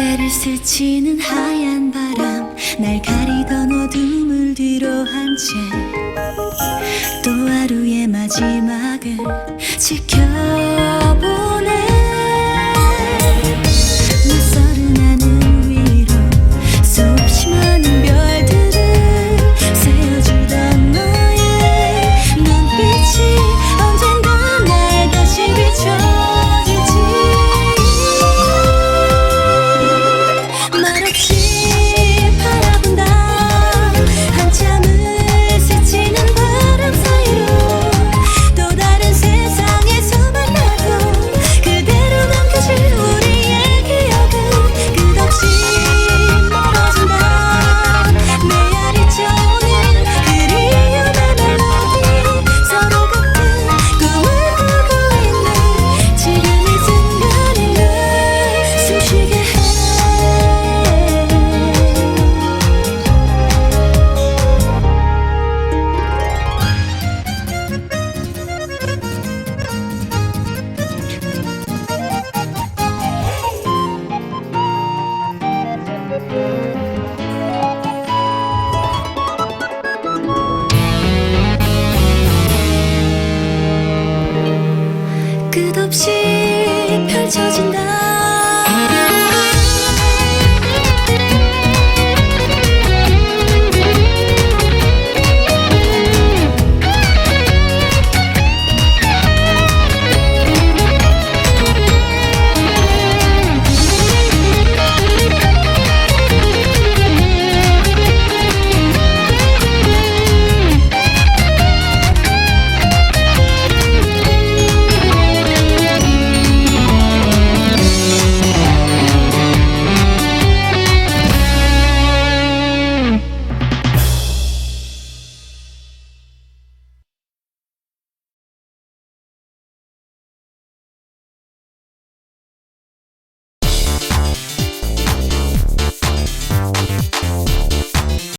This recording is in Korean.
어깨를 스치는 하얀 바람 날 가리던 어둠을 뒤로 한 채 또 하루의 마지막을 지켜 Let's see. 끝없이 펼쳐진다.